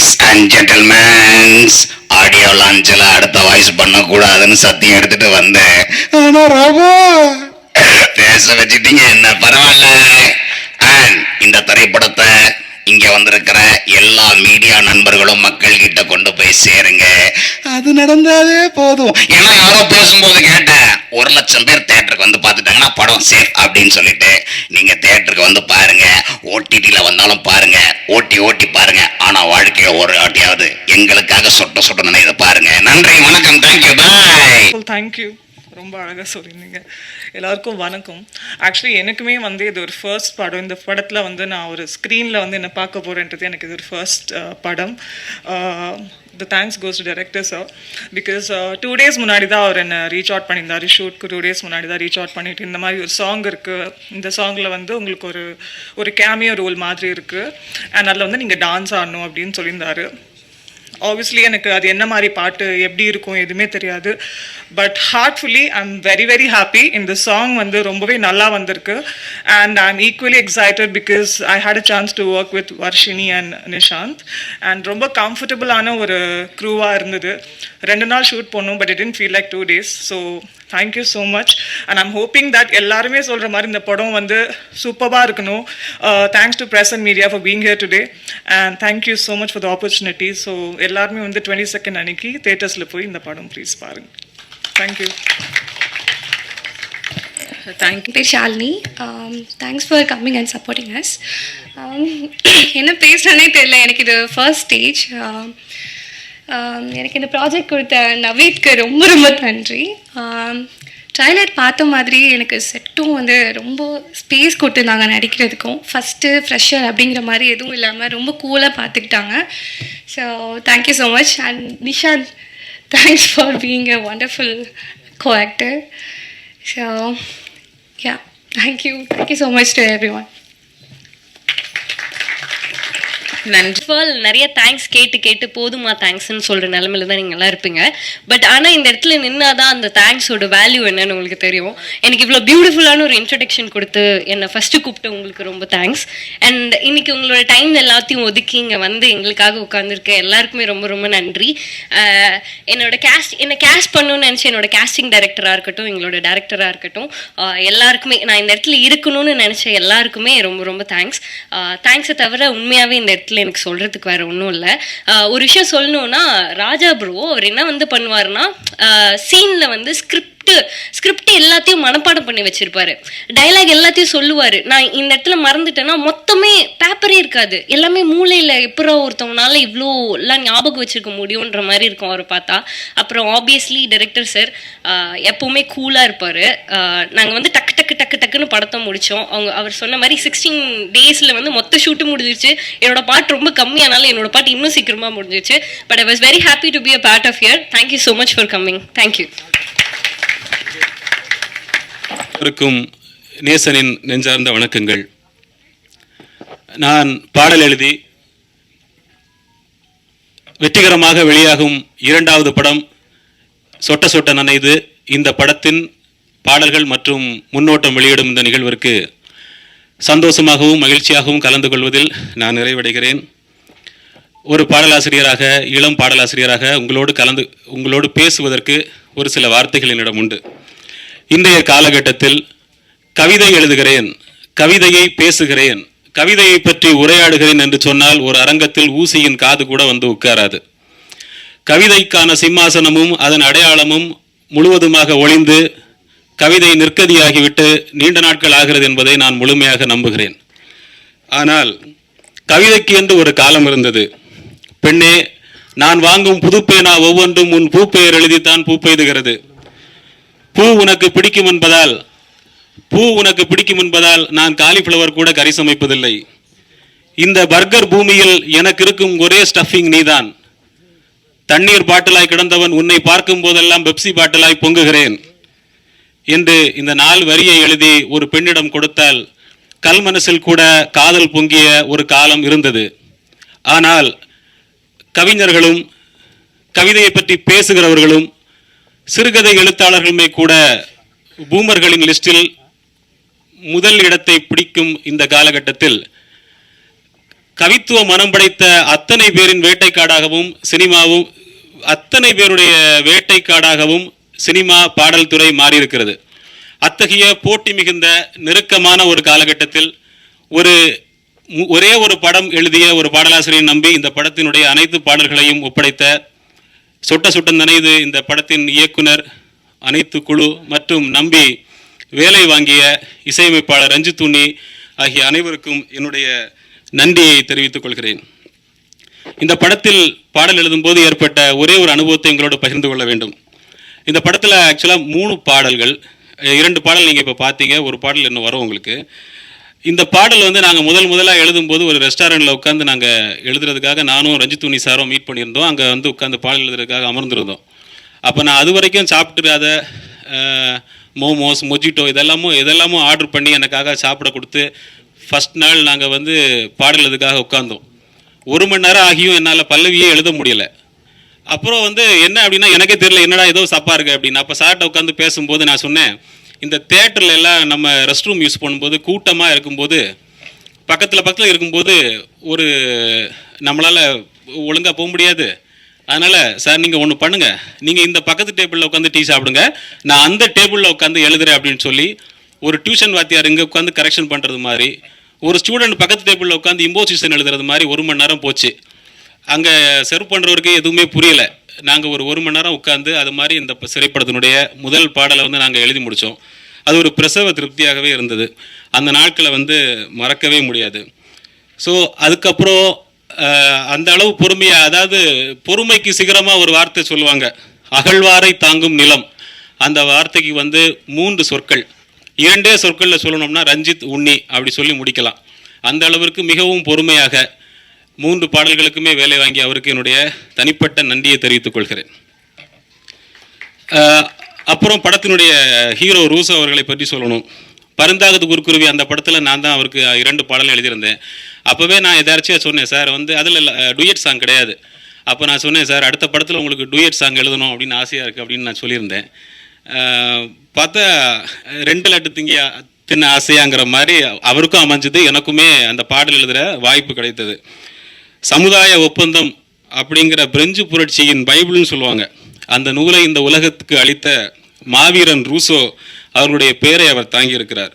Ladies and gentlemens audio லான்ச்சில் அடுத்த voice பண்ணக்கூடாதுன்னு சத்தியம் எடுத்துட்டு வந்தேன். ஆனா ராமா பேச வச்சுட்டீங்க என்ன பரவாயில்ல. அண்ட் இந்த திரைப்படத்தை இங்க வந்திருக்கிற எல்லா மீடியா நண்பர்களும் மக்கள் கிட்ட கொண்டு போய் சேருங்க. அது நடந்தாலே போதும். ஏன்னா யாரோ பேசும்போது கேட்டேன் ஒரு லட்சம் பேர் தேட்டருக்கு வந்து பார்த்துட்டாங்கன்னா படம் சேஃப் அப்படின்னு சொல்லிட்டு நீங்க தேட்டருக்கு வந்து பாருங்க. ஓடிடியில் வந்தாலும் பாருங்க. ஓட்டி ஓட்டி பாருங்க. ஆனா வாழ்க்கையில ஒரு ஆட்டியாவது எங்களுக்காக சொட்ட சொட்ட நினைவு தேங்க்யூ ரொம்ப அழகாக சொல்லியிருந்தீங்க. எல்லாருக்கும் வணக்கம். ஆக்சுவலி எனக்குமே வந்து இது ஒரு ஃபர்ஸ்ட் படம். இந்த படத்தில் வந்து நான் ஒரு ஸ்க்ரீனில் வந்து என்ன பார்க்க போகிறேன்றது எனக்கு இது ஒரு ஃபர்ஸ்ட் படம். The thanks goes to director sir because two days முன்னாடி தான் அவர் என்னை ரீச் அவுட் பண்ணியிருந்தார். ஷூட்க்கு டூ டேஸ் முன்னாடி தான் ரீச் அவுட் பண்ணிட்டு இந்த மாதிரி ஒரு சாங் இருக்குது இந்த சாங்கில் வந்து உங்களுக்கு ஒரு ஒரு கேமியோ ரோல் மாதிரி இருக்குது அண்ட் அதில் வந்து நீங்கள் டான்ஸ் ஆடணும் அப்படின்னு சொல்லியிருந்தாரு. ஆப்வியஸ்லி எனக்கு அது என்ன மாதிரி பாட்டு எப்படி இருக்கும் எதுவுமே தெரியாது. But heartfully I am very very happy இந்த சாங் வந்து ரொம்பவே நல்லா வந்திருக்கு. And I am equally excited because I had a chance to work with Varshini and Nishanth and ரொம்ப கம்ஃபர்டபுளான ஒரு க்ரூவாக இருந்தது. ரெண்டு நாள் ஷூட் பண்ணோம் but it tend feel like two days so thank you so much and I'm hoping that எல்லாருமே சொல்கிற மாதிரி இந்த படம் வந்து சூப்பராக இருக்கணும். Thanks to press and media for being here today and thank you so much for the opportunity so எல்லாருமே வந்து டுவெண்ட்டி செகண்ட் அன்னைக்கு தேட்டர்ஸில் போய் இந்த படம் ப்ளீஸ் பாருங்கள் தேங்க்யூ தேங்க் பேர் Shalini thanks for coming and supporting us என்ன பேசுகிறேனே தெரியல. எனக்கு இது ஃபர்ஸ்ட் ஸ்டேஜ் எனக்கு இந்த ப்ராஜெக்ட் கொடுத்த நவீத்க்கு ரொம்ப ரொம்ப நன்றி. ட்ரைலர் பார்த்த மாதிரி எனக்கு செட்டும் வந்து ரொம்ப ஸ்பேஸ் கொடுத்துருந்தாங்க நடிக்கிறதுக்கும். ஃபஸ்ட்டு ஃப்ரெஷர் அப்படிங்கிற மாதிரி எதுவும் இல்லாமல் ரொம்ப கூலாக பார்த்துக்கிட்டாங்க. So thank you so much and Nishanth thanks for being a wonderful co actor So, yeah, thank you you. So much so much one நன்றி. ஃபால் நிறைய தேங்க்ஸ் கேட்டு கேட்டு போதுமா தேங்க்ஸ்னு சொல்கிற நிலமையில தான் நீங்கள் எல்லாம் இருப்பீங்க. பட் ஆனால் இந்த இடத்துல நின்னாதான் அந்த தேங்க்ஸோட வேல்யூ என்னன்னு உங்களுக்கு தெரியும். எனக்கு இவ்வளோ பியூட்டிஃபுல்லான ஒரு இன்ட்ரடக்ஷன் கொடுத்து என்னை ஃபஸ்ட்டு கூப்பிட்டு உங்களுக்கு ரொம்ப தேங்க்ஸ் அண்ட் இன்னைக்கு உங்களோட டைம் எல்லாத்தையும் ஒதுக்கி இங்கே வந்து எங்களுக்காக உட்காந்துருக்க எல்லாருக்குமே ரொம்ப ரொம்ப நன்றி. என்னோட கேஸ்ட் என்னை கேஸ்ட் பண்ணணும்னு நினச்சி என்னோட கேஸ்டிங் டைரக்டராக இருக்கட்டும் எங்களோட டேரக்டராக இருக்கட்டும் எல்லாருக்குமே நான் இந்த இடத்துல இருக்கணும்னு நினச்ச எல்லாருக்குமே ரொம்ப ரொம்ப தேங்க்ஸ் தேங்க்ஸை தவிர உண்மையாகவே இந்த இடத்துல எனக்கு சொல்கிறதுக்கு வேறு ஒன்றும் இல்லை. ஒரு விஷயம் சொல்லணும்னா ராஜா ப்ரோ அவர் என்ன வந்து பண்ணுவார்னா சீனில் வந்து ஸ்கிரிப்ட் ஸ்கிரிப்ட் எல்லாத்தையும் மனப்பாடம் பண்ணி வச்சிருப்பாரு. டைலாக் எல்லாத்தையும் சொல்லுவாரு. நான் இந்த இடத்துல மறந்துட்டேன்னா மொத்தமே பேப்பரே இருக்காது. எல்லாமே மூளையில எப்பரா ஒருத்தவனால இவ்வளோ எல்லாம் ஞாபகம் வச்சிருக்க முடியுன்ற மாதிரி இருக்கும் அவரை பார்த்தா. அப்புறம் ஆப்வியஸ்லி டைரக்டர் சார் எப்பவுமே கூலா இருப்பாரு. நாங்க வந்து டக்கு டக்கு டக்கு டக்குன்னு படத்தை முடிச்சோம். அவங்க அவர் சொன்ன மாதிரி சிக்ஸ்டீன் டேஸ்ல வந்து மொத்த ஷூட்டு முடிஞ்சிருச்சு. என்னோட பாட்டு ரொம்ப கம்மியானாலும் என்னோட பாட்டு இன்னும் சீக்கிரமா முடிஞ்சிருச்சு. But I was very happy to be a part of year thank you so much for coming thank you இருக்கும் நேசனின் நெஞ்சார்ந்த வணக்கங்கள். நான் பாடல் எழுதி வெற்றிகரமாக வெளியாகும் இரண்டாவது படம் சொட்ட சொட்ட நனைது இந்த படத்தின் பாடல்கள் மற்றும் முன்னோட்டம் வெளியிடும் இந்த நிகழ்விற்கு சந்தோஷமாகவும் மகிழ்ச்சியாகவும் கலந்து கொள்வதில் நான் நிறைவடைகிறேன். ஒரு பாடலாசிரியராக இளம் பாடலாசிரியராக உங்களோடு கலந்து உங்களோடு பேசுவதற்கு ஒரு சில வார்த்தைகள் என்னிடம் உண்டு. இன்றைய காலகட்டத்தில் கவிதை எழுதுகிறேன் கவிதையை பேசுகிறேன் கவிதையை பற்றி உரையாடுகிறேன் என்று சொன்னால் ஒரு அரங்கத்தில் ஊசியின் காது கூட வந்து உட்காராது. கவிதைக்கான சிம்மாசனமும் அதன் அடையாளமும் முழுவதுமாக ஒளிந்து கவிதை நிற்கதியாகிவிட்டு நீண்ட நாட்கள் ஆகிறது என்பதை நான் முழுமையாக நம்புகிறேன். ஆனால் கவிதைக்கு என்று ஒரு காலம் இருந்தது. பெண்ணே நான் வாங்கும் புதுப்பேனா ஒவ்வொன்றும் உன் பூப்பெயர் எழுதித்தான் பூப்பெய்துகிறது பூ உனக்கு பிடிக்கும் என்பதால் பூ உனக்கு பிடிக்கும் என்பதால் நான் காலிஃப்ளவர் கூட கறி சமைப்பதில்லை. இந்த பர்கர் பூமியில் எனக்கு இருக்கும் ஒரே ஸ்டஃபிங் நீதான். தண்ணீர் பாட்டிலாய் கிடந்தவன் உன்னை பார்க்கும் போதெல்லாம் பெப்சி பாட்டிலாய் பொங்குகிறேன். என்று இந்த நாள் வரியை எழுதி ஒரு பெண்ணிடம் கொடுத்தால் கல் மனசில் கூட காதல் பொங்கிய ஒரு காலம் இருந்தது. ஆனால் கவிஞர்களும் கவிதையை பற்றி பேசுகிறவர்களும் சிறுகதை எழுத்தாளர்களுமே கூட பூமர்களின் லிஸ்டில் முதல் இடத்தை பிடிக்கும் இந்த காலகட்டத்தில் கவித்துவ மனம் படைத்த அத்தனை பேரின் வேட்டைக்காடாகவும் சினிமாவும் அத்தனை பேருடைய வேட்டைக்காடாகவும் சினிமா பாடல் துறை மாறியிருக்கிறது. அத்தகைய போட்டி மிகுந்த நெருக்கமான ஒரு காலகட்டத்தில் ஒரு ஒரே ஒரு படம் எழுதிய ஒரு பாடலாசிரியை நம்பி இந்த படத்தினுடைய அனைத்து பாடல்களையும் ஒப்படைத்த சொட்ட சுட்ட நனைது இந்த படத்தின் இயக்குனர் அனைத்து குழு மற்றும் நம்பி வேலை வாங்கிய இசையமைப்பாளர் ரஞ்சித் துண்ணி ஆகிய அனைவருக்கும் என்னுடைய நன்றியை தெரிவித்துக் கொள்கிறேன். இந்த படத்தில் பாடல் எழுதும்போது ஏற்பட்ட ஒரே ஒரு அனுபவத்தை எங்களோடு பகிர்ந்து கொள்ள வேண்டும். இந்த படத்தில் ஆக்சுவலாக மூணு பாடல்கள் இரண்டு பாடல் நீங்கள் இப்போ பார்த்தீங்க ஒரு பாடல் இன்னும் வரும் உங்களுக்கு. இந்த பாடல் வந்து நாங்கள் முதல் முதலாக எழுதும்போது ஒரு ரெஸ்டாரண்ட்டில் உட்காந்து நாங்கள் எழுதுறதுக்காக நானும் ரஞ்சித்துணி சாரும் மீட் பண்ணியிருந்தோம். அங்கே வந்து உட்காந்து பாடல் எழுதுறதுக்காக அமர்ந்திருந்தோம். அப்போ நான் அது வரைக்கும் சாப்பிட்டுறாத மோமோஸ் மொஜிட்டோ இதெல்லாமும் இதெல்லாமும் ஆர்டர் பண்ணி எனக்காக சாப்பிட கொடுத்து ஃபஸ்ட் நாள் நாங்கள் வந்து பாடல் எழுதுக்காக உட்காந்தோம் ஒரு மணி நேரம் ஆகியும் என்னால் பல்லவியே எழுத முடியல. அப்புறம் வந்து என்ன அப்படின்னா எனக்கே தெரியல என்னடா ஏதோ சப்பா இருக்குது அப்படின்னு. அப்போ சார்ட்ட உட்காந்து பேசும்போது நான் சொன்னேன் இந்த தேட்டரில் எல்லாம் நம்ம ரெஸ்ட் ரூம் யூஸ் பண்ணும்போது கூட்டமாக இருக்கும்போது பக்கத்தில் பக்கத்தில் இருக்கும்போது ஒரு நம்மளால் ஒழுங்காக போக முடியாது. அதனால் சார் நீங்கள் ஒன்று பண்ணுங்கள் நீங்கள் இந்த பக்கத்து டேபிளில் உட்காந்து டீ சாப்பிடுங்க. நான் அந்த டேபிளில் உட்காந்து எழுதுறேன் அப்படின்னு சொல்லி ஒரு டியூஷன் வாத்தியார் இங்கே உட்காந்து கரெக்ஷன் பண்ணுறது மாதிரி ஒரு ஸ்டூடெண்ட் பக்கத்து டேபிளில் உட்காந்து இம்போசிஷன் எழுதுறது மாதிரி ஒரு மணி நேரம் போச்சு. அங்கே செர்வ் பண்ணுறவருக்கு எதுவுமே புரியலை. நாங்கள் ஒரு ஒரு மணி நேரம் உட்காந்து அது மாதிரி இந்த சிறைப்படத்தினுடைய முதல் பாடலை வந்து நாங்கள் எழுதி முடித்தோம் அது ஒரு பிரசவ திருப்தியாகவே இருந்தது. அந்த நாட்களை வந்து மறக்கவே முடியாது. ஸோ அதுக்கப்புறம் அந்த அளவு பொறுமையாக அதாவது பொறுமைக்கு சிகரமாக ஒரு வார்த்தை சொல்லுவாங்க. அகழ்வாரை தாங்கும் நிலம். அந்த வார்த்தைக்கு வந்து மூன்று சொற்கள். இரண்டே சொற்களில் சொல்லணும்னா ரஞ்சித் உன்னி அப்படி சொல்லி முடிக்கலாம். அந்த அளவிற்கு மிகவும் பொறுமையாக மூன்று பாடல்களுக்குமே வேலை வாங்கி அவருக்கு என்னுடைய தனிப்பட்ட நன்றியை தெரிவித்துக் கொள்கிறேன். அப்புறம் படத்தினுடைய ஹீரோ ரூசோ அவர்களை பற்றி சொல்லணும். பருந்தாகது குருக்குருவி அந்த படத்தில் நான் தான் அவருக்கு இரண்டு பாடல் எழுதியிருந்தேன். அப்போவே நான் எதாச்சும் சொன்னேன் சார் வந்து அதில் டூயட் சாங் கிடையாது. அப்போ நான் சொன்னேன் சார் அடுத்த படத்தில் உங்களுக்கு டூயட் சாங் எழுதணும் அப்படின்னு ஆசையாக இருக்குது அப்படின்னு நான் சொல்லியிருந்தேன். பார்த்தா ரெண்டு லட்டு திங்கியா தின்ன ஆசையாங்கிற மாதிரி அவருக்கும் அமைஞ்சது எனக்குமே அந்த பாடல் எழுதுகிற வாய்ப்பு கிடைத்தது. சமுதாய ஒப்பந்தம் அப்படிங்கிற பிரெஞ்சு புரட்சியின் பைபிள்னு சொல்லுவாங்க. அந்த நூலை இந்த உலகத்துக்கு அளித்த மாவீரன் ரூசோ அவருடைய பெயரை அவர் தாங்கியிருக்கிறார்.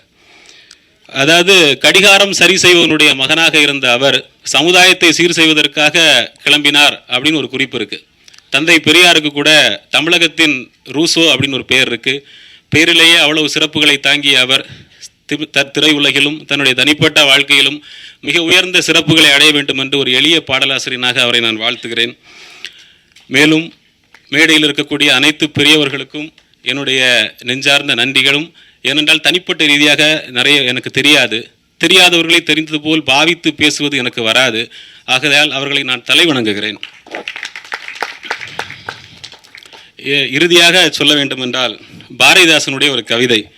அதாவது கடிகாரம் சரி செய்வதனுடைய மகனாக இருந்த அவர் சமுதாயத்தை சீர் செய்வதற்காக கிளம்பினார் அப்படின்னு ஒரு குறிப்பு இருக்கு. தந்தை பெரியாருக்கு கூட தமிழகத்தின் ரூசோ அப்படின்னு ஒரு பெயர் இருக்கு. பேரிலேயே அவ்வளவு சிறப்புகளை தாங்கிய அவர் திரையுலகிலும் தன்னுடைய தனிப்பட்ட வாழ்க்கையிலும் மிக உயர்ந்த சிறப்புகளை அடைய வேண்டும் என்று ஒரு எளிய பாடலாசிரியனாக அவரை நான் வாழ்த்துகிறேன். மேலும் மேடையில் இருக்கக்கூடிய அனைத்து பெரியவர்களுக்கும் என்னுடைய நெஞ்சார்ந்த நன்றிகளும். ஏனென்றால் தனிப்பட்ட ரீதியாக நிறைய எனக்கு தெரியாது. தெரியாதவர்களை தெரிந்தது போல் பாவித்து பேசுவது எனக்கு வராது. ஆகையால் அவர்களை நான் தலை வணங்குகிறேன். இறுதியாக சொல்ல வேண்டுமென்றால் பாரதிதாசனுடைய ஒரு கவிதை.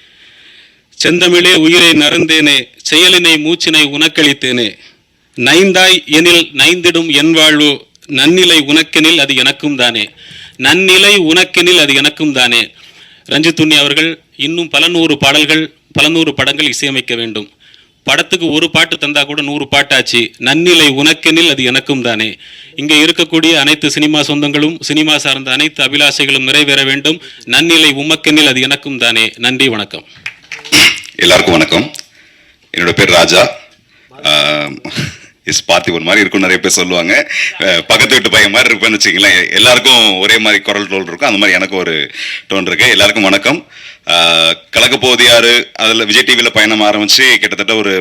செந்தமிழே உயிரை நறந்தேனே செயலினை மூச்சினை உனக்களித்தேனே நைந்தாய் எனில் நைந்திடும் என் வாழ்வு நன்னிலை உனக்கெனில் அது எனக்கும் தானே. நன்னிலை உனக்கெனில் அது எனக்கும் தானே. ரஞ்சித்துண்ணி அவர்கள் இன்னும் பல நூறு பாடல்கள் பல நூறு படங்கள் இசையமைக்க வேண்டும். படத்துக்கு ஒரு பாட்டு தந்தா கூட நூறு பாட்டாச்சு. நன்னிலை உனக்கெனில் அது எனக்கும் தானே. இங்கே இருக்கக்கூடிய அனைத்து சினிமா சொந்தங்களும் சினிமா சார்ந்த அனைத்து அபிலாஷைகளும் நிறைவேற வேண்டும். நன்னிலை உமக்கெனில் அது எனக்கும் தானே. நன்றி வணக்கம். எல்லாருக்கும் வணக்கம். என்னோட பேர் ராஜா. எஸ் பார்த்திபன் மாதிரி இருக்கும் நிறைய பேர் சொல்லுவாங்க. பக்கத்து வீட்டு பையன் மாதிரி இருப்பேன்னு வச்சுங்களேன் எல்லாருக்கும் ஒரே மாதிரி குரல் டோல் இருக்கும். அந்த மாதிரி எனக்கு ஒரு டோன் இருக்கு. எல்லாருக்கும் வணக்கம். கலக்க போகுது யாரு? அதில் விஜய் டிவியில் பயணம் ஆரம்பிச்சு கிட்டத்தட்ட ஒரு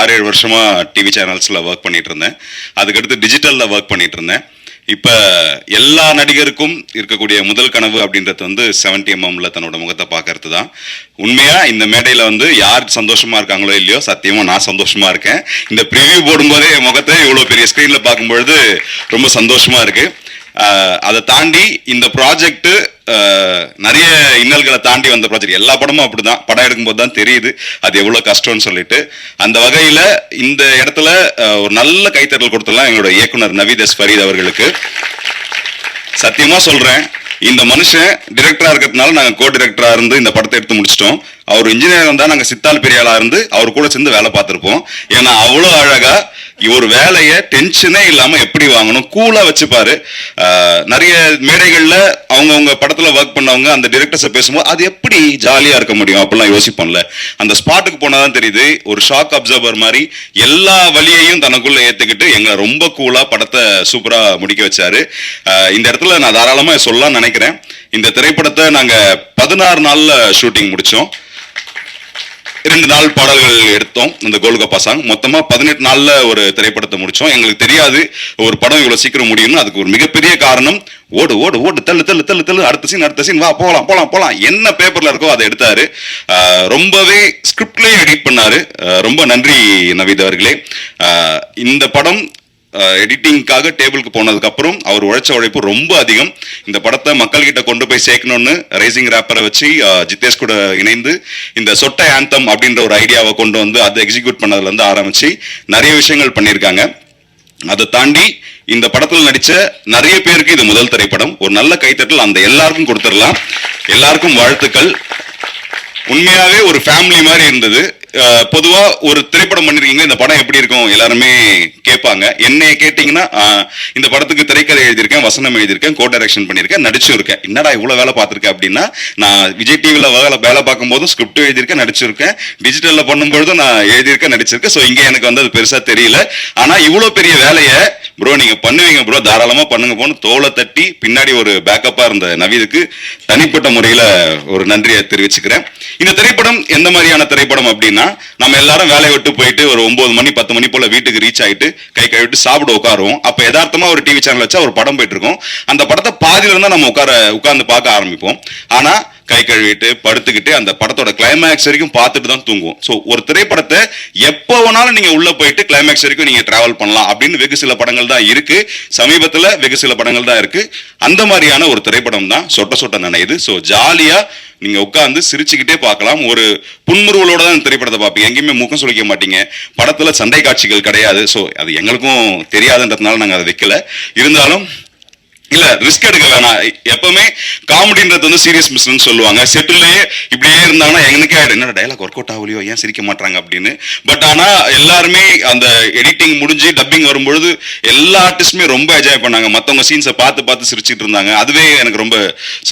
ஆறு ஏழு வருஷமா டிவி சேனல்ஸில் ஒர்க் பண்ணிட்டு இருந்தேன். அதுக்கடுத்து டிஜிட்டலில் ஒர்க் பண்ணிட்டு இருந்தேன். இப்ப எல்லா நடிகருக்கும் இருக்கக்கூடிய முதல் கனவு அப்படின்றது வந்து 70 எம்எம்ல தன்னோட முகத்தை பார்க்கறது தான் உண்மையா இந்த மேடையில வந்து யார் சந்தோஷமா இருக்காங்களோ இல்லையோ சத்தியமா நான் சந்தோஷமா இருக்கேன். இந்த ப்ரிவியூ போடும்போதே என் முகத்தை இவ்வளவு பெரிய ஸ்கிரீன்ல பார்க்கும்பொழுது ரொம்ப சந்தோஷமா இருக்கு. அதை தாண்டி இந்த ப்ராஜெக்ட் நிறைய இன்னல்களை தாண்டி வந்த ப்ராஜெக்ட் எல்லா படமும் அப்படிதான். படம் எடுக்கும்போது தான் தெரியுது அது எவ்வளோ கஷ்டம்னு சொல்லிட்டு. அந்த வகையில் இந்த இடத்துல ஒரு நல்ல கைத்தட்டல் கொடுத்துடலாம் எங்களோட இயக்குனர் நவீத் எஸ் ஃபரீத் அவர்களுக்கு. சத்தியமாக சொல்கிறேன் இந்த மனுஷன் டிரெக்டரா இருக்கிறதுனால நாங்க கோ டிரெக்டரா இருந்து இந்த படத்தை எடுத்து முடிச்சிட்டோம். அவர் இன்ஜினியர் இருந்தா நாங்க சித்தால் பெரியாளா இருந்து அவர் கூட சேர்ந்து வேலை பார்த்திருப்போம். ஏன்னா அவ்வளோ அழகா ஒரு வேலையை டென்ஷனே இல்லாம எப்படி வாங்கணும்? கூலா வச்சுப்பாரு. நிறைய மேடைகள்ல அவங்கவுங்க படத்துல ஒர்க் பண்ணவங்க அந்த டிரெக்டர்ஸை பேசும்போது அது எப்படி ஜாலியா இருக்க முடியும் அப்படிலாம் யோசிப்போம்ல. அந்த ஸ்பாட்டுக்கு போனாதான் தெரியுது ஒரு ஷாக் அப்சர்வர் மாதிரி எல்லா வழியையும் தனக்குள்ள ஏத்துக்கிட்டு எங்களை ரொம்ப கூலா படத்தை சூப்பரா முடிக்க வச்சாரு. இந்த இடத்துல நான் தாராளமா சொல்லலாம்னு நினைக்கிறேன். இந்த திரைப்படத்தை நாங்க பதினாறு நாள்ல ஷூட்டிங் முடிச்சோம். ரெண்டு நாள் பாடல்கள் எடுத்தோம் இந்த கோல்கப்பா சாங். மொத்தமாக பதினெட்டு நாள்ல ஒரு திரைப்படத்தை முடித்தோம் எங்களுக்கு தெரியாது ஒரு படம் இவ்வளோ சீக்கிரம் முடியும்னு. அதுக்கு ஒரு மிகப்பெரிய காரணம் ஓடு ஓடு ஓடு தள்ளு தள்ளு தள்ளு தள்ளு அடுத்த சீன் அடுத்த சீன் வா போகலாம் போகலாம் போலாம். என்ன பேப்பர்ல இருக்கோ அதை எடுத்தாரு. ரொம்பவே ஸ்கிரிப்ட்லயே எடிட் பண்ணாரு. ரொம்ப நன்றி நவீத் அவர்களே. இந்த படம் எடிட்டிங்காக டேபிளுக்கு போனதுக்கப்புறம் அவர் உழைச்ச உழைப்பு ரொம்ப அதிகம். இந்த படத்தை மக்கள்கிட்ட கொண்டு போய் சேர்க்கணும்னு ரைசிங் ரேப்பரை வச்சு அஹ், ஜித்தேஷ் கூட இணைந்து இந்த சொட்டை ஆந்தம் அப்படின்ற ஒரு ஐடியாவை கொண்டு வந்து அதை எக்ஸிக்யூட் பண்ணதுலேருந்து ஆரம்பித்து நிறைய விஷயங்கள் பண்ணியிருக்காங்க. அதை தாண்டி இந்த படத்தில் நடித்த நிறைய பேருக்கு இது முதல் திரைப்படம். ஒரு நல்ல கைத்தட்டல் அந்த எல்லாருக்கும் கொடுத்துடலாம். எல்லாருக்கும் வாழ்த்துக்கள். உண்மையாவே ஒரு ஃபேமிலி மாதிரி இருந்தது. பொதுவா ஒரு திரைப்படம் பண்ணிருக்கீங்க இந்த படம் எப்படி இருக்கும்? எல்லாருமே கேட்பாங்க. என்னைய கேட்டீங்கன்னா இந்த படத்துக்கு திரைக்கதை எழுதியிருக்கேன் வசனம் எழுதியிருக்கேன் கோ டைரக்ஷன் பண்ணியிருக்கேன் நடிச்சும் இருக்கேன் என்னடா இவ்வளவு வேலை பார்த்திருக்கேன் அப்படின்னா நான் விஜய் டிவியில் வேலை வேலை பார்க்கும்போதும் ஸ்கிரிப்டும் எழுதியிருக்கேன் நடிச்சிருக்கேன். டிஜிட்டல்ல பண்ணும்பொழுதும் நான் எழுதியிருக்கேன் நடிச்சிருக்கேன். ஸோ இங்கே எனக்கு வந்து அது பெருசா தெரியல. ஆனா இவ்வளவு பெரிய வேலையை ப்ரோ நீங்க பண்ணுவீங்க ப்ரோ தாராளமா பண்ணுங்க போன்னு தோலை தட்டி பின்னாடி ஒரு பேக்கப்பா இருந்த நவீதுக்கு தனிப்பட்ட முறையில ஒரு நன்றியை தெரிவிச்சுக்கிறேன். இந்த திரைப்படம் எந்த மாதிரியான திரைப்படம் அப்படின்னா நம்ம எல்லாரும் வேலையை விட்டு போயிட்டு ஒரு ஒன்பது மணி பத்து மணி போல வீட்டுக்கு ரீச் ஆயிட்டு கை கழுவிட்டு சாப்பிட உட்காருவோம். அப்ப யதார்த்தமா ஒரு டிவி சேனல் வச்சா ஒரு படம் போயிட்டு இருக்கும். அந்த படத்தை பாதியில இருந்தா நம்ம உட்கார உட்கார்ந்து பார்க்க ஆரம்பிப்போம். ஆனா கை கழுவிட்டு படுத்துக்கிட்டு அந்த படத்தோட கிளைமேக்ஸ் வரைக்கும் பார்த்துட்டு தான் தூங்குவோம். ஸோ ஒரு திரைப்படத்தை எப்போ வேணாலும் நீங்கள் உள்ளே போயிட்டு கிளைமேக்ஸ் வரைக்கும் நீங்கள் ட்ராவல் பண்ணலாம் அப்படின்னு வெகு சில படங்கள் தான் இருக்கு. சமீபத்தில் வெகு சில படங்கள் தான் இருக்கு. அந்த மாதிரியான ஒரு திரைப்படம் தான் சொட்ட சொட்ட நினையுது. ஸோ ஜாலியாக நீங்கள் உட்காந்து சிரிச்சுக்கிட்டே பார்க்கலாம். ஒரு புன்முறுவலோட தான் திரைப்படத்தை பார்ப்பீங்க. எங்கேயுமே முகம் சுழிக்க மாட்டீங்க. படத்தில் சண்டை காட்சிகள் கிடையாது. ஸோ அது எங்களுக்கும் தெரியாதுன்றதுனால நாங்கள் அதை வைக்கல. இருந்தாலும் இல்ல ரிஸ்க் எடுக்க வேணாம் எப்பவுமே காமெடின்றது வந்து சீரியஸ் மிஸ்னு சொல்லுவாங்க. செட்டிலேயே இப்படியே இருந்தாங்கன்னா எனக்கே என்ன டைலாக் ஒர்க் அவுட் ஆகலையோ? ஏன் சிரிக்க மாட்டாங்க அப்படின்னு. பட் ஆனா எல்லாருமே அந்த எடிட்டிங் முடிஞ்சு டப்பிங் வரும்பொழுது எல்லா ஆர்டிஸ்டுமே ரொம்ப என்ஜாய் பண்ணாங்க. மத்தவங்க சீன்ஸை பார்த்து பார்த்து சிரிச்சிட்டு இருந்தாங்க. அதுவே எனக்கு ரொம்ப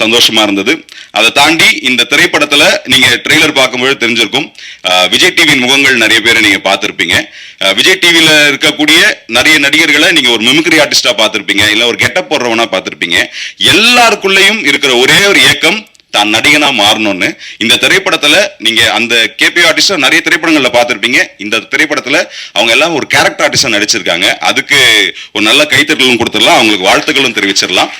சந்தோஷமா இருந்தது. அதை தாண்டி இந்த திரைப்படத்துல நீங்க ட்ரெய்லர் பார்க்கும்போது தெரிஞ்சிருக்கும் விஜய் டிவியின் முகங்கள் நிறைய பேரை நீங்க பார்த்திருப்பீங்க. விஜய் டிவியில இருக்கக்கூடிய நிறைய நடிகர்களை நீங்க ஒரு மிமிக்ரி ஆர்டிஸ்டா பார்த்திருப்பீங்க. இல்ல ஒரு கெட்டப் போடுறவனா பார்த்திருப்பீங்க. எல்லாருக்குள்ளேயும் இருக்கிற ஒரே ஒரு இயக்கம் தான் நடிகனா மாறணும்னு. இந்த திரைப்படத்துல நீங்க அந்த கேபி ஆர்டிஸ்டா நிறைய திரைப்படங்கள்ல பார்த்திருப்பீங்க. இந்த திரைப்படத்துல அவங்க எல்லாம் ஒரு கேரக்டர் ஆர்டிஸ்டா நடிச்சிருக்காங்க. அதுக்கு ஒரு நல்ல கைத்தட்டலும் கொடுத்துடலாம். அவங்களுக்கு வாழ்த்துக்களும் தெரிவிச்சிடலாம்.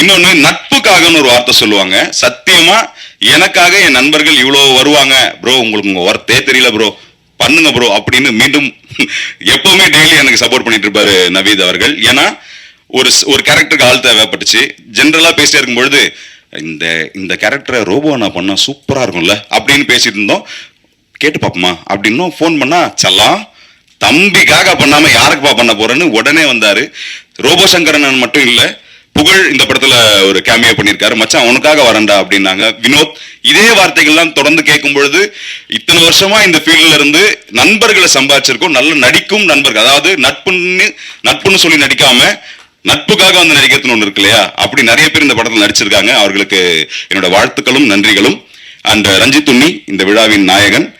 இன்னொன்னு நட்புக்காகன்னு ஒரு வார்த்தை சொல்லுவாங்க. சத்தியமா எனக்காக என் நண்பர்கள் இவ்வளவு வருவாங்க. ப்ரோ உங்களுக்கு உங்க ஒர்த்தே தெரியல ப்ரோ பண்ணுங்க ப்ரோ அப்படின்னு மீண்டும் எப்பவுமே டெய்லி எனக்கு சப்போர்ட் பண்ணிட்டு இருப்பாரு நவீத் அவர்கள். ஏன்னா ஒரு ஒரு கேரக்டருக்கு ஆள் தேவைப்பட்டுச்சு. ஜென்ரலாக பேசிட்டே இருக்கும் பொழுது இந்த இந்த கேரக்டரை ரோபோ நான் பண்ணா சூப்பராக இருக்கும்ல அப்படின்னு பேசிட்டு இருந்தோம். கேட்டு பார்ப்போமா அப்படின்னும் ஃபோன் பண்ணா செல்லாம் தம்பிக்காக பண்ணாம யாருக்குப்பா பண்ண போறேன்னு உடனே வந்தாரு. ரோபோ சங்கரன் மட்டும் இல்லை புகழ் இந்த படத்துல ஒரு கேமியோ பண்ணியிருக்காரு. மச்சான் அவனுக்காக வரேன்டா அப்படின்னாங்க. வினோத் இதே வார்த்தைகள்லாம் தொடர்ந்து கேட்கும் பொழுது இத்தனை வருஷமா இந்த ஃபீல்ட்ல இருந்து நண்பர்களை சம்பாதிச்சிருக்கோம். நல்ல நடிக்கும் நண்பர்கள் அதாவது நட்புன்னு நட்புன்னு சொல்லி நடிக்காம நட்புக்காக வந்து நடிக்கிறதுன்னு ஒன்று இருக்கு இல்லையா? அப்படி நிறைய பேர் இந்த படத்தில் நடிச்சிருக்காங்க. அவர்களுக்கு என்னோட வாழ்த்துக்களும் நன்றிகளும். அண்ட் ரஞ்சித் உன்னி இந்த விழாவின் நாயகன்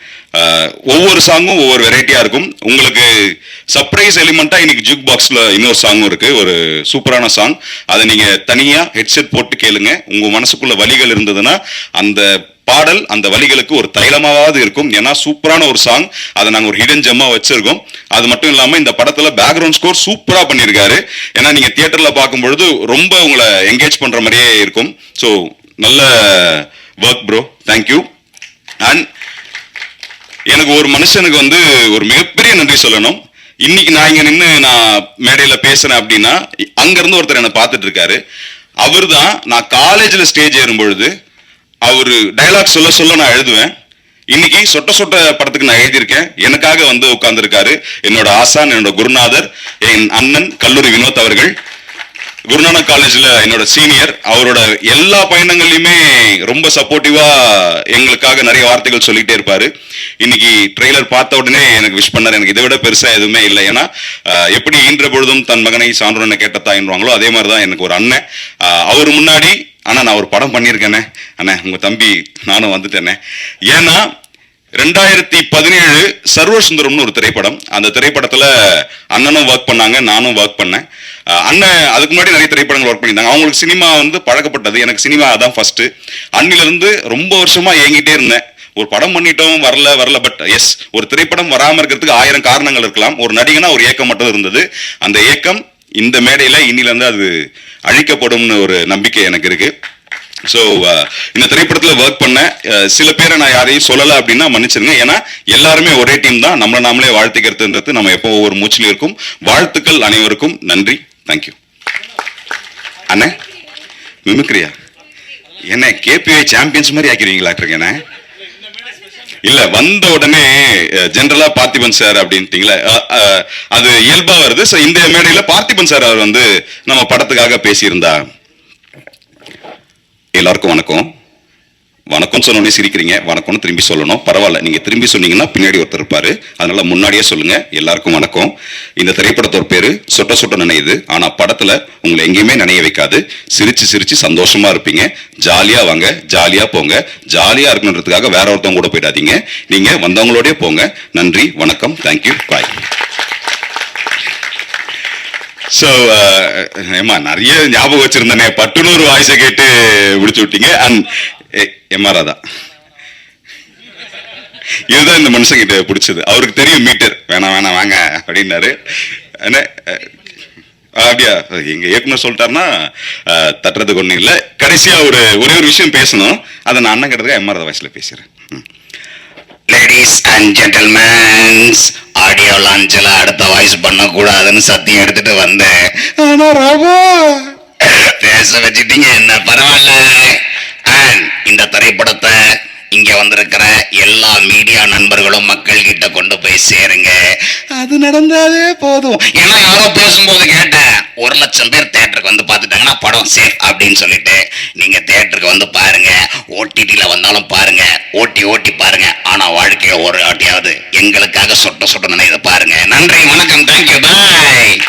ஒவ்வொரு சாங்கும் ஒவ்வொரு வெரைட்டியா இருக்கும். உங்களுக்கு சர்ப்ரைஸ் எலிமெண்டா இன்னைக்கு ஜுக் பாக்ஸ்ல இன்னொரு சாங்கும் இருக்கு. ஒரு சூப்பரான சாங் அதை நீங்க தனியா ஹெட்செட் போட்டு கேளுங்க. உங்க மனசுக்குள்ள வலிகள் இருந்ததுன்னா அந்த பாடல் அந்த வலிகளுக்கு ஒரு தைலமாவது இருக்கும். ஏன்னா சூப்பரான ஒரு சாங் அதை நாங்கள் ஒரு ஹிடன் ஜெம்மா வச்சிருக்கோம். அது மட்டும் இல்லாம இந்த படத்துல பேக்ரவுண்ட் ஸ்கோர் சூப்பரா பண்ணியிருக்காரு. ஏன்னா நீங்க தியேட்டர்ல பார்க்கும்பொழுது ரொம்ப உங்களை என்கேஜ் பண்ற மாதிரியே இருக்கும். ஸோ நல்ல ஒர்க் ப்ரோ தேங்க்யூ அண்ட் எனக்கு ஒரு மனுஷனுக்கு வந்து ஒரு மிகப்பெரிய நன்றி சொல்லணும். இன்னைக்கு நான் இங்க நின்று நான் மேடையில பேசுறேன் அப்படின்னா அங்கிருந்து ஒருத்தர் என்னை பார்த்துட்டு இருக்காரு. அவர் தான் நான் காலேஜில் ஸ்டேஜ் ஏறும் பொழுது அவர் டைலாக் சொல்ல சொல்ல நான் எழுதுவேன். இன்னைக்கு சொட்ட சொட்ட படத்துக்கு நான் எழுதியிருக்கேன். எனக்காக வந்து உட்கார்ந்துருக்காரு என்னோட ஆசான் என்னோட குருநாதர் என் அண்ணன் கல்லூரி வினோத் அவர்கள். குருநானக் காலேஜில் என்னோட சீனியர் அவரோட எல்லா பயணங்கள்லையுமே ரொம்ப சப்போர்ட்டிவாக எங்களுக்காக நிறைய வார்த்தைகள் சொல்லிகிட்டே இருப்பார். இன்னைக்கு ட்ரெய்லர் பார்த்த உடனே எனக்கு விஷ் பண்ணார். எனக்கு இதை விட பெருசாக எதுவுமே இல்லை. ஏன்னா எப்படி ஈன்ற பொழுதும் தன் மகனை சான்றோன்னு கேட்டத்தாயின்வாங்களோ அதே மாதிரி தான் எனக்கு ஒரு அண்ணன். அவர் முன்னாடி அண்ணா நான் ஒரு படம் பண்ணியிருக்கேனே. அண்ணே உங்கள் தம்பி நானும் வந்துட்டேனே. ஏன்னா ரெண்டாயிரத்தி பதினேழு சர்வசுந்தரம்னு ஒரு திரைப்படம். அந்த திரைப்படத்தில் அண்ணனும் ஒர்க் பண்ணாங்க நானும் ஒர்க் பண்ணேன். அண்ணன் அதுக்கு முன்னாடி நிறைய திரைப்படங்கள் ஒர்க் பண்ணியிருந்தாங்க. அவங்களுக்கு சினிமா வந்து பழக்கப்பட்டது. எனக்கு சினிமா அதான் ஃபஸ்ட்டு அன்னிலருந்து ரொம்ப வருஷமாக ஏங்கிட்டே இருந்தேன். ஒரு படம் பண்ணிட்டோம் வரல வரல பட் எஸ் ஒரு திரைப்படம் வராமல் இருக்கிறதுக்கு ஆயிரம் காரணங்கள் இருக்கலாம். ஒரு நடிகனா ஒரு ஏக்கம் மட்டும் இருந்தது. அந்த ஏக்கம் இந்த மேடையில் இன்னிலேருந்து அது அழிக்கப்படும்னு ஒரு நம்பிக்கை எனக்கு இருக்குது ஸோ uh, இந்த திரைப்படத்தில் ஒர்க் பண்ண uh, சில பேரை நான் யாரையும் சொல்லலை அப்படின்னா மன்னிச்சிருங்க. ஏன்னா எல்லாருமே ஒரே டீம் தான். நம்மளை நாமளே வாழ்த்துக்கிறதுன்றது நம்ம எப்போ ஒவ்வொரு மூச்சிலும் இருக்கும். வாழ்த்துக்கள் அனைவருக்கும் நன்றி. தேங்க்யூ அண்ணே மிமிக்ரியா என்ன கேபிஐ சாம்பியன்ஸ் மாதிரி ஆக்கிடுவீங்களாட்டிருக்கேண்ணே இல்ல வந்த உடனே ஜென்ரலா பார்த்திபன் சார் அப்படின்ட்டீங்களே. அஹ், அது இயல்பா வருது. ஸோ இந்த மேடையில பார்த்திபன் சார் அவர் வந்து நம்ம படத்துக்காக பேசியிருந்தா. எல்லாருக்கும் வணக்கம். வணக்கம் சொன்னோடனே சிரிக்கிறீங்க. வணக்கம்னு திரும்பி சொல்லணும். பரவாயில்ல. நீங்க திரும்பி சொன்னீங்கன்னா பின்னாடி ஒருத்தர் இருப்பாரு. அதனால முன்னாடியே சொல்லுங்க. எல்லாருக்கும் வணக்கம். இந்த திரைப்படத்தோட பேரு சொட்ட சொட்ட நினையுது ஆனா படத்துல உங்களை எங்கேயுமே நினைய வைக்காது. சிரிச்சு சிரிச்சு சந்தோஷமா இருப்பீங்க. ஜாலியா வாங்க. ஜாலியா போங்க. ஜாலியா இருக்கணுன்றதுக்காக வேற ஒருத்தவங்க கூட போயிடாதீங்க. நீங்க வந்தவங்களோடய போங்க. நன்றி. வணக்கம். தேங்க்யூ பாய் ஸோ uh, ஏமா நிறைய ஞாபகம் வச்சுருந்தேனே. பட்டுனூர் வாய்ஸை கேட்டு முடிச்சு விட்டீங்க. And Mr Radha. இதுதான் இந்த மனுஷங்கிட்ட பிடிச்சது. அவருக்கு தெரியும் மீட்டர். வேணாம் வேணாம் வாங்க அப்படின்னாரு. என்ன அப்படியா? எங்கள் இயக்குனர் சொல்லிட்டாருன்னா தட்டுறதுக்கு ஒன்றும் இல்லை. கடைசியா ஒரு ஒரே ஒரு விஷயம் பேசணும். அதை நான் அண்ணன் கிட்டதுக்கு எம்ஆர் வாய்ஸில் பேசுகிறேன் பேசுறேன் லேடிஸ் அண்ட் ஜென்டல்மேன்ஸ் ஆடியோ லான்ச்சில் அடுத்த வாய்ஸ் பண்ணக்கூடாதுன்னு சத்தியம் எடுத்துட்டு வந்தேன். ஆனா ராபா பேச வச்சிட்டீங்க என்ன பரவாயில்ல. இந்த திரைப்படத்தை இங்க வந்திருக்கிற எல்லா மீடியா நண்பர்களும் மக்கள் கிட்ட கொண்டு போய் சேருங்க. அது நடந்தாலே போதும். ஏன்னா யாரோ பேசும்போது கேட்டேன் ஒரு லட்சம் பேர் தேட்டருக்கு வந்து பார்த்துட்டாங்கன்னா படம் சேஃப் அப்படின்னு சொல்லிட்டு நீங்க தேட்டருக்கு வந்து பாருங்க. ஓடிடியில் வந்தாலும் பாருங்க. ஓட்டி ஓட்டி பாருங்க. ஆனா வாழ்க்கையில ஒரு ஆட்டியாவது எங்களுக்காக சொட்ட சொட்ட நினைவு பாருங்க. நன்றி வணக்கம். Thank you bye